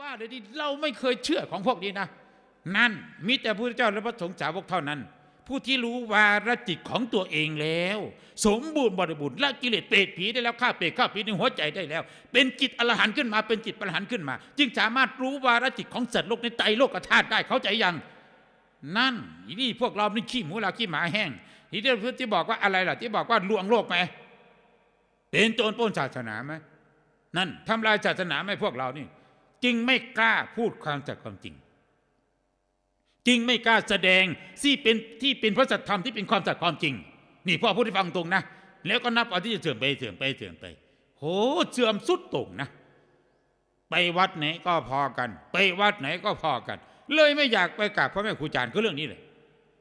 ว่าเลยที่เราไม่เคยเชื่อของพวกนี้นะ นั่นมีแต่พระเจ้าและพระสงฆ์สาวกเท่านั้น ผู้ที่รู้วาระจิตของตัวเองแล้ว สมบูรณ์บริบูรณ์ละกิเลสเปรตผีได้แล้วฆ่าเปรตฆ่าผีในหัวใจได้แล้ว เป็นจิตอรหันต์ขึ้นมาเป็นจิตอรหันต์ขึ้นมา จึงสามารถรู้วาระจิตของสัตว์โลกในใจโลกธาตุได้เข้าใจยังนั่นอีนี่พวกเรานี่ขี้หมูลาขี้หมาแห้งอีนี่ที่บอกว่าอะไรล่ะ ที่บอกว่าลวงโลกไหมเป็นโจรปล้นศาสนาไหมนั่นทำลายศาสนาไหมพวกเรานี่ จึงไม่กล้าพูดความจากความจริง จึงไม่กล้าแสดงที่เป็นที่เป็นพระสัจธรรมที่เป็นความสัตย์ความจริง นี่พ่อพูดให้ฟังตรงนะ แล้วก็นับเอาที่จะเสื่อมไปเสื่อมไปเสื่อมไปโหเสื่อมสุดตรงนะ ไปวัดไหนก็พอกัน ไปวัดไหนก็พอกัน เลยไม่อยากไปกราบพระแม่ครูจารย์ก็เรื่องนี้เลย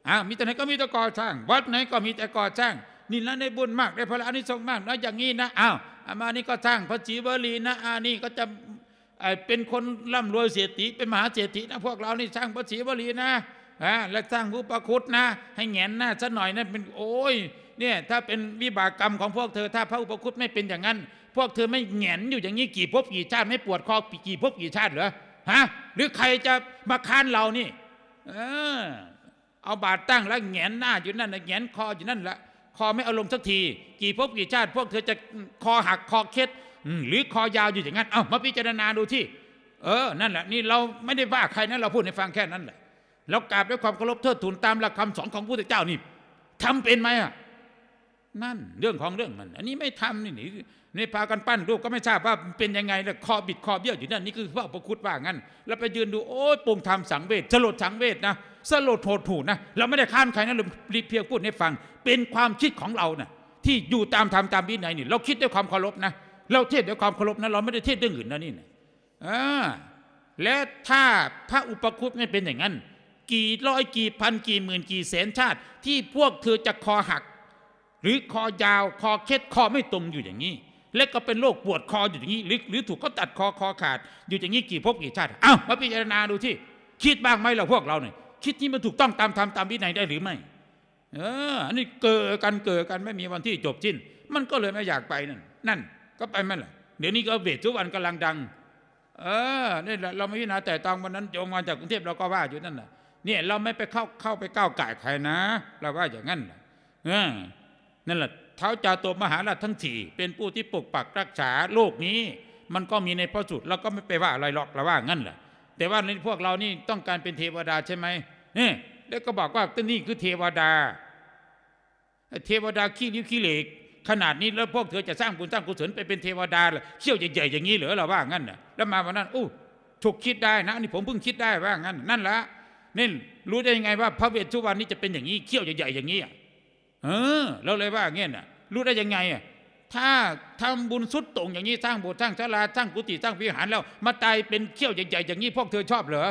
อ่ามีแต่ไหนก็มีแต่ก่อสร้าง วัดไหนก็มีแต่ก่อสร้างนี่แล้วในบุญมากได้พระอานิสงส์มากนะอย่างนี้นะอ้าวอามานี่ก็สร้างพระจีวรีนะอานี่ก็จะ เป็นคนร่ำรวยเศรษฐีเป็นมหาเศรษฐีนะพวกเรานี่สร้างพระจีวรีนะอ่าและสร้างรูปคุตนะ ให้แหงนหน้าซะหน่อยนะเป็นโอ้ยเนี่ยถ้าเป็นวิบากกรรมของพวกเธอ ถ้าพระอุปคุตไม่เป็นอย่างนั้น พวกเธอไม่แหงนอยู่อย่างนี้กี่ภพกี่ชาติไม่ปวดคอกี่ภพกี่ชาติเหรอฮะหรือใครจะมาค้านเรานี่เออเอาบาดตั้งแล้วแหงนหน้าอยู่นั่นนะแหงนคออยู่นั่นละคอไม่เอาลงสักที กี่ภพกี่ชาติ พวกเธอจะคอหักคอเคล็ด หรือคอยาวอยู่อย่างนั้น เอามาพิจารณาดูที่ เออ นั่นแหละนี่เราไม่ได้ว่าใครนะเราพูดให้ฟังแค่นั้นแหละเรากราบด้วยความเคารพเทิดทูนตามหลักคำสอนของพระพุทธเจ้านี่ทำเป็นไหมอะนั่นเรื่องของเรื่องมัน อันนี้ไม่ทำนี่นี่ในพากันปั้นรูปก็ไม่ทราบว่าเป็นยังไงแล้วคอบิดคอเบี้ยวอยู่นั่นนี่คือพระประคุตว่างั้นแล้วไปยืนดูโอ้ยปุ่งทำสังเวชสลดสังเวชนะสลดโหดหูนะเราไม่ได้ค้านใครนะเราเพียงพูดให้ฟัง เป็นความคิดของเรานะที่อยู่ตามธรรมตามวินัยนี่ เราคิดด้วยความเคารพนะ เราเทศด้วยความเคารพนะเราไม่ได้เทศเรื่องอื่นนะนี่นะอ่าและถ้าพระอุปคุตไม่เป็นอย่างนั้น กี่ร้อยกี่พันกี่หมื่นกี่แสนชาติ ที่พวกเธอจะคอหัก หรือคอยาวคอเคล็ดคอไม่ตรงอยู่อย่างนี้ และก็เป็นโรคปวดคออยู่อย่างนี้ หรือหรือถูกเขาตัดคอคอขาด อยู่อย่างนี้กี่ภพกี่ชาติเอ้ามาพิจารณาดูที่คิดบ้างไหมเราพวกเราเนี่ยคิดที่มันถูกต้องตามธรรมตามวินัยได้หรือไม่เอออันนี้เกิดกันเกิดกันไม่มีวันที่จบสิ้น มันก็เลยไม่อยากไปนั่นนั่น ก็ไปไม่ละเดี๋ยวนี้ก็เวททุกวันกำลังดัง เออนี่แหละเราไม่พิจารณาแต่ตอนวันนั้นโยมมาจากกรุงเทพเราก็ว่าอยู่นั่นแหละเนี่ยเราไม่ไปเข้าเข้าไปก้าวไก่ใครนะ เราว่าอย่างนั้นนะเออนั่นแหละเท้าจาตัวมหาราชทั้งสี่เป็นผู้ที่ปกปักรักษาโลกนี้ มันก็มีในพระสูตรเราก็ไม่ไปว่าอะไรหรอกเราว่างั้นแหละแต่ว่าในพวกเรานี่ต้องการเป็นเทวดาใช่ไหมเนี่ยแล้วก็บอกว่าตัวนี้คือเทวดา เทวดาขี้ริ้วขี้เหล็ก ขนาดนี้แล้วพวกเธอจะสร้างบุญสร้างกุศลไปเป็นเทวดาเหรอเขี้ยวใหญ่ๆอย่างนี้เหรอเราว่างั้นน่ะแล้วมาวันนั้นอู้ถูกคิดได้นะนี่ผมเพิ่งคิดได้ว่างั้น นั่นละนี่รู้ได้ยังไงว่าพระเวทสุวรรณนี่จะเป็นอย่างนี้เขี้ยวใหญ่ๆอย่างนี้อะเออเราเลยว่าเงี้ยน่ะ รู้ได้ยังไงอะถ้าทำบุญสุดโตรงอย่างนี้สร้างโบสถ์สร้างศาลาสร้างกุฏิสร้างวิหารแล้ว มาตายเป็นเขี้ยวใหญ่ๆอย่างนี้พวกเธอชอบเหรอ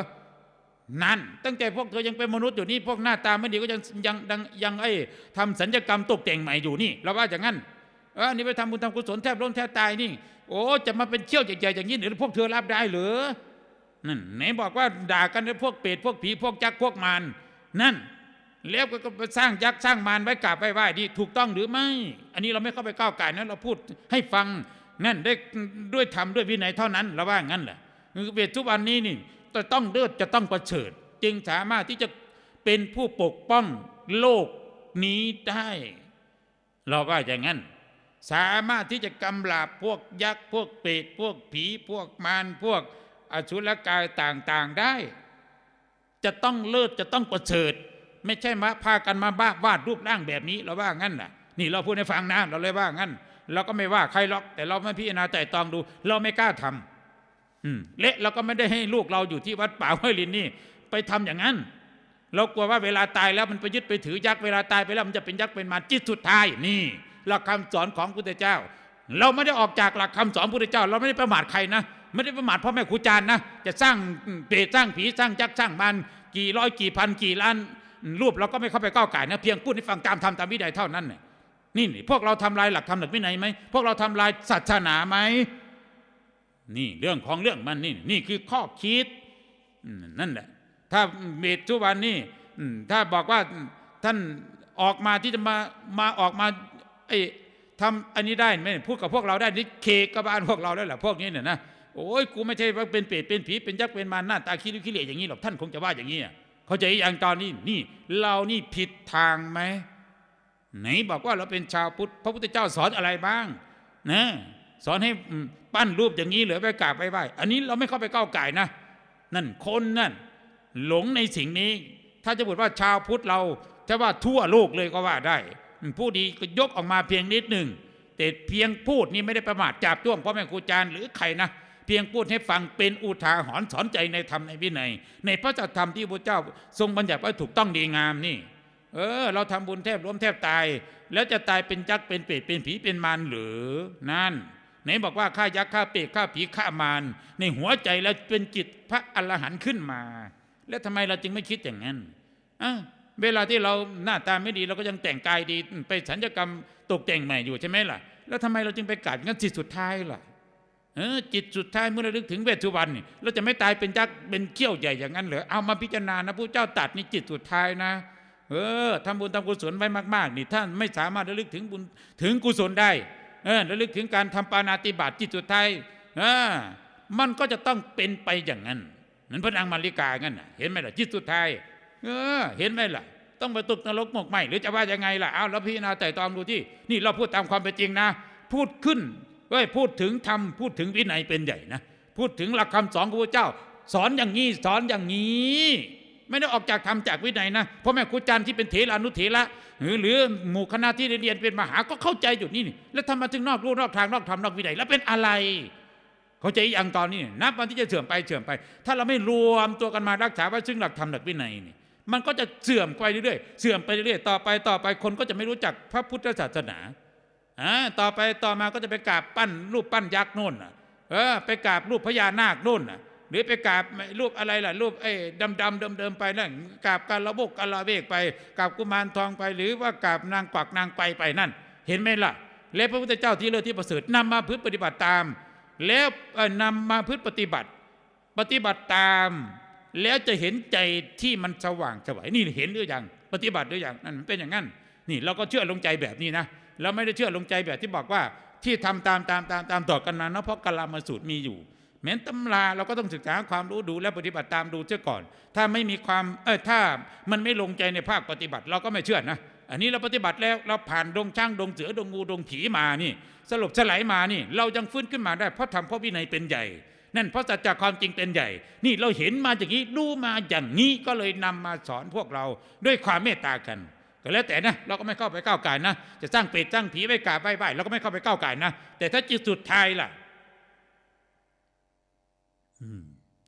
นั่น ตั้งแต่พวกเธอยังเป็นมนุษย์อยู่นี่พวกหน้าตาไม่ดีก็ยังยังยังยังไอ้ทำสัญญกรรมตกแต่งใหม่อยู่นี่ เราว่าอย่างนั้นเออนี่ไปทำบุญทำกุศลแทบล้มแทบตายนี่ โอ้จะมาเป็นเขี้ยวใหญ่ๆอย่างนี้หรือพวกเธอรับได้หรือนั่นไหนบอกว่าด่ากันด้วยพวกเปรตพวกผีพวกจักพวกมารนั่น แล้วก็ไปสร้างยักษ์สร้างมารไว้กราบไว้ไหว้ดีถูกต้องหรือไม่ อันนี้เราไม่เข้าไปก้าวไก่ายนะเราพูดให้ฟังนั่นได้ด้วยธรรมด้วยวินัยเท่านั้นเราว่างั้นแหละคือเวททุกวันนี้นี่ จะต้องเลือดจะต้องประเสริฐจึงสามารถที่จะเป็นผู้ปกป้องโลกนี้ได้ เราว่าอย่างนั้น สามารถที่จะกำราบพวกยักษ์พวกเปรตพวกผีพวกมารพวกอสุรกายต่างๆได้ จะต้องเลิศจะต้องประเสริฐไม่ใช่มาพากันมาบ้าวาดรูปร่างแบบนี้เราว่างั้นน่ะ นี่เราพูดให้ฟังนะเราเลยว่างั้น เราก็ไม่ว่าใครหรอก แต่เราไม่พิจารณาแต่ตองดู เราไม่กล้าทำอืม เละเราก็ไม่ได้ให้ลูกเราอยู่ที่วัดป่าห้วยลินนี่ ไปทำอย่างนั้น เรากลัวว่าเวลาตายแล้วมันไปยึดไปถือยักษ์เวลาตายไปแล้วมันจะเป็นยักษ์เป็นมารจิตสุดท้ายนี่หลักคำสอนของพุทธเจ้า เราไม่ได้ออกจากหลักคำสอนพุทธเจ้า เราไม่ได้ประมาทใครนะไม่ได้ประมาทพ่อแม่ครูอาจารย์นะจะสร้างเปรตสร้างผีสร้างยักษ์สร้างมารกี่ร้อยกี่พันกี่ล้านรูปเราก็ไม่เข้าไปก้าวไก่นะเพียงพูดให้ฟังตามธรรมตามวินัยเท่านั้นนี่พวกเราทำลายหลักธรรมหลักวินัยไหมพวกเราทำลายศาสนาไหม นี่เรื่องของเรื่องมันนี่นี่คือข้อคิดนั่นแหละ ถ้าเมตทุวันนี่ถ้าบอกว่าท่านออกมาที่จะมามาออกมาไอ้ทำอันนี้ได้ไหมพูดกับพวกเราได้นี่เคกบาลพวกเราได้แหละพวกนี้เนี่ยนะโอ้ยกูไม่ใช่ว่าเป็นเปรตเป็นผีเป็นยักษ์เป็นมารหน้าตาขี้ริ้วขี้เหร่อย่างนี้หรอกท่านคงจะว่าอย่างนี้เข้าใจอย่างตอนนี้นี่เรานี่ผิดทางไหมไหนบอกว่าเราเป็นชาวพุทธพระพุทธเจ้าสอนอะไรบ้างนะสอนให้ ปั้นรูปอย่างนี้เหลือไปกราบไปไหว้อันนี้เราไม่เข้าไปก้าวไก่นะ นั่นคนนั่น หลงในสิ่งนี้ ถ้าจะบอกว่าชาวพุทธเราจะว่าทั่วโลกเลยก็ว่าได้ ผู้ดีก็ยกออกมาเพียงนิดหนึ่งแต่เพียงพูดนี่ไม่ได้ประมาทจับจ้วงพ่อแม่ครูอาจารย์หรือใครนะเพียงพูดให้ฟังเป็นอุทาหรณ์สอนใจในธรรมในวินัย ในพระธรรมที่พระเจ้า ทรงบัญญัติไว้ถูกต้องดีงามนี่ เออ เราทำบุญแทบล้มแทบตาย แล้วจะตายเป็นจักเป็นเปรตเป็นผีเป็นมารหรือนั่น ไหนบอกว่าฆ่ายักษ์ฆ่าเปรตฆ่าผีฆ่ามารในหัวใจแล้วเป็นจิตพระอรหันต์ขึ้นมา แล้วทำไมเราจึงไม่คิดอย่างนั้นอะเวลาที่เราหน้าตาไม่ดีเราก็ยังแต่งกายดีไปสัญญกรรมตกแต่งใหม่อยู่ใช่ไหมล่ะ แล้วทำไมเราจึงไปกัดงั้นจิตสุดท้ายล่ะเออจิตสุดท้ายเมื่อระลึกถึงเวชสุวรรณนี่เราจะไม่ตายเป็นยักษ์เป็นเขี้ยวใหญ่อย่างนั้นเหรอเอามาพิจารณานะผู้เจ้าตัดนี่จิตสุดท้ายนะเออทำบุญทำกุศลไว้มาก ๆ นี่ท่านไม่สามารถระลึกถึงบุญถึงกุศลได้ เออระลึกถึงการทำปานาติบาตจิตสุดท้ายเออมันก็จะต้องเป็นไปอย่างนั้นเหมือนพระนางมาริกางั้นน่ะเห็นไหมล่ะจิตสุดท้ายเออเห็นไหมล่ะ ต้องไปตกนรกหมกไหมหรือจะว่ายังไงล่ะเอาแล้วพิจารณาแต่ตองดูที่นี่เราพูดตามความเป็นจริงนะ พูดขึ้นเว้ยพูดถึงธรรมพูดถึงวินัยเป็นใหญ่นะพูดถึงหลักคำสอนของพระเจ้า สอนอย่างนี้สอนอย่างนี้ ไม่ได้ออกจากธรรมจากวินัยนะเพราะแม่ครูอาจารย์ที่เป็นเถรานุเถระหรือหรือหมู่คณะที่เรียนเป็นมหาก็เข้าใจอยู่นี่นี่แล้วทำไมาถึงนอกรูนอกทางนอกธรรมนอกวินัยแล้วเป็นอะไรเข้าใจอย่างตอนนี้นับวันที่จะเสื่อมไปเสื่อมไป ถ้าเราไม่รวมตัวกันมารักษาไว้ซึ่งหลักธรรมหลักวินัยนี่มันก็จะเสื่อมไปเรื่อยๆเสื่อมไปเรื่อยๆต่อไปต่อไปคนก็จะไม่รู้จักพระพุทธศาสนาอ่าต่อไปต่อมาก็จะไปกราบปั้นรูปปั้นยักษ์โน่นน่ะเออไปกราบรูปพญานาคโน่นน่ะ หรือไปกราบรูปอะไรล่ะรูปไอ้ดำดำเดิมเดิมๆไปนั่นกราบการระบกการละเวกไปกราบกุมารทองไป หรือว่ากราบนางกวักนางไปไปนั่น เห็นไหมล่ะ และพระพุทธเจ้าที่เลิศที่ประเสริฐนำมาพึ่ปฏิบัติตาม แล้วเอ่อนำมาพึ่ปฏิบัติ ปฏิบัติตาม แล้วจะเห็นใจที่มันสว่างสวายนี่เห็นหรือยังปฏิบัติหรือยังนั่นมันเป็นอย่างนั้นนี่เราก็เชื่อลงใจแบบนี้นะเราไม่ได้เชื่อลงใจแบบที่บอกว่าที่ทำตามตามตามตามต่อกันมาเนาะเพราะกลามาสูตรมีอยู่ แม้นตำราเราก็ต้องศึกษาความรู้ดูและปฏิบัติตามดูเสียก่อน ถ้าไม่มีความเออถ้ามันไม่ลงใจในภาคปฏิบัติ เราก็ไม่เชื่อนะ อันนี้เราปฏิบัติแล้วเราผ่านดงช่างดงเสือดงงูดงผีมานี่สลบสลายมานี่ เรายังฟื้นขึ้นมาได้เพราะทำเพราะวินัยเป็นใหญ่นั่นเพราะสัจจะความจริงเป็นใหญ่ นี่เราเห็นมาอย่างนี้ดูมาอย่างนี้ก็เลยนำมาสอนพวกเราด้วยความเมตตากันก็แล้วแต่นะเราก็ไม่เข้าไปก้าวไก่นะ จะสร้างเป็ดสร้างผีไว้กาบไหว้ไว้เราก็ไม่เข้าไปก้าวไก่นะ แต่ถ้าจิตสุดท้ายล่ะ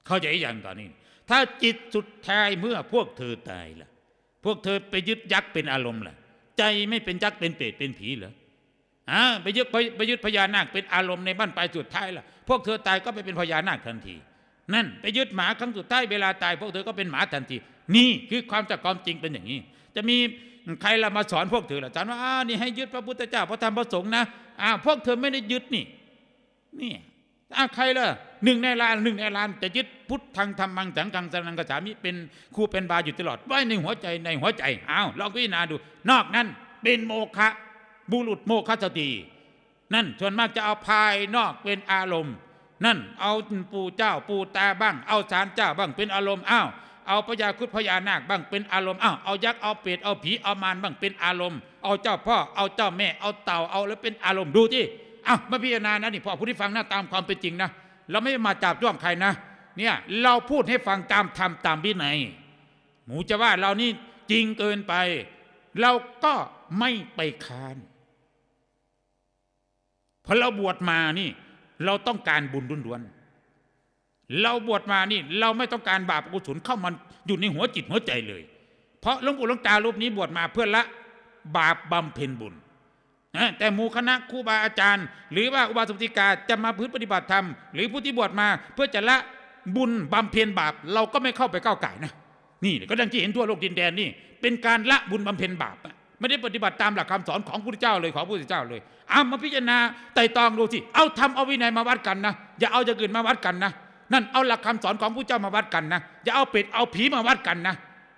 เข้าใจอย่างตอนนี้ ถ้าจิตสุดท้ายเมื่อพวกเธอตายล่ะ พวกเธอไปยึดยักษ์เป็นอารมณ์ล่ะ ใจไม่เป็นยักษ์เป็นเปรตเป็นผีเหรออ่าไปยึดไปยึดพญานาคเป็นอารมณ์ในบ้านปลายสุดท้ายล่ะ พวกเธอตายก็ไปเป็นพญานาคทันที นั่นไปยึดหมาครั้งสุดท้ายเวลาตายพวกเธอก็เป็นหมาทันที นี่คือความจากความจริงเป็นอย่างนี้ จะมีใครละมาสอนพวกเธอล่ะสอนว่าอ่านี่ให้ยึดพระพุทธเจ้าพระธรรมพระสงฆ์นะอ่าพวกเธอไม่ได้ยึดนี่นี่ อาใครล่ะหนึ่งในล้านหนึ่งในล้านจะยึดพุทธทางธรรมังสังฆังสนังกษามิเป็นครูเป็นบาอยู่ตลอดไว้ในหัวใจในหัวใจอ้าวลองพิจารณาดู นอกนั้นเป็นโมฆะบุรุษโมฆะสตินั่นส่วนมากจะเอาภายนอกเป็นอารมณ์ นั่นเอาปู่เจ้าปู่ตาบ้าง เอาสารเจ้าบ้างเป็นอารมณ์อ้าวเอาพญาคุดพญานาคบ้างเป็นอารมณ์อ้าวเอายักษ์เอาเปรตเอาผีเอามารบ้างเป็นอารมณ์ เอาเจ้าพ่อเอาเจ้าแม่เอาเต่าเอาแล้วเป็นอารมณ์ดูที่ อ้าวมาพิจารณานะนี่พอผู้ที่ฟังนะตามความเป็นจริงนะเราไม่มาจับจ้วงใครนะเนี่ยเราพูดให้ฟังตามธรรมตามวินัยหมูจะว่าเรานี่จริงเกินไป เราก็ไม่ไปค้านพอเราบวชมานี่ เราต้องการบุญล้วนๆเราบวชมานี่ เราไม่ต้องการบาปอกุศลเข้ามันอยู่ในหัวจิตหัวใจเลย เพราะหลวงปู่หลวงตารูปนี้บวชมาเพื่อละบาปบำเพ็ญบุญ แต่หมู่คณะครูบาอาจารย์ หรือว่าอุบาสกอุบาสิกาจะมาพื้นปฏิบัติธรรม หรือผู้ที่บวชมา เพื่อจะละบุญบำเพ็ญบาป เราก็ไม่เข้าไปก้าวไก่นะนี่ก็ดังที่เห็นทั่วโลกดินแดนนี่ เป็นการละบุญบำเพ็ญบาปไม่ได้ปฏิบัติตามหลักคำสอนของพระพุทธเจ้าเลยของพระพุทธเจ้าเลยเอามาพิจารณาไต่ตองดูสิเอาทำเอาวินัยมาวัดกันนะอย่าเอาอย่างอื่นมาวัดกันนะนั่นเอาหลักคำสอนของพระเจ้ามาวัดกันนะอย่าเอาเป็ดเอาผีมาวัดกันนะ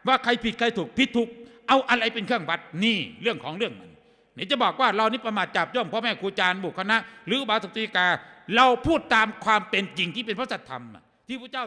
ว่าใครผิดใครถูกผิดถูกเอาอะไรเป็นเครื่องวัดนี่เรื่องของเรื่องมัน นี่จะบอกว่าเรานี่ประมาทจับย่อมพ่อแม่ครูอาจารย์บุคคณะ หรือบาสกตีกา เราพูดตามความเป็นจริงที่เป็นพระสัทธรรมที่พระเจ้า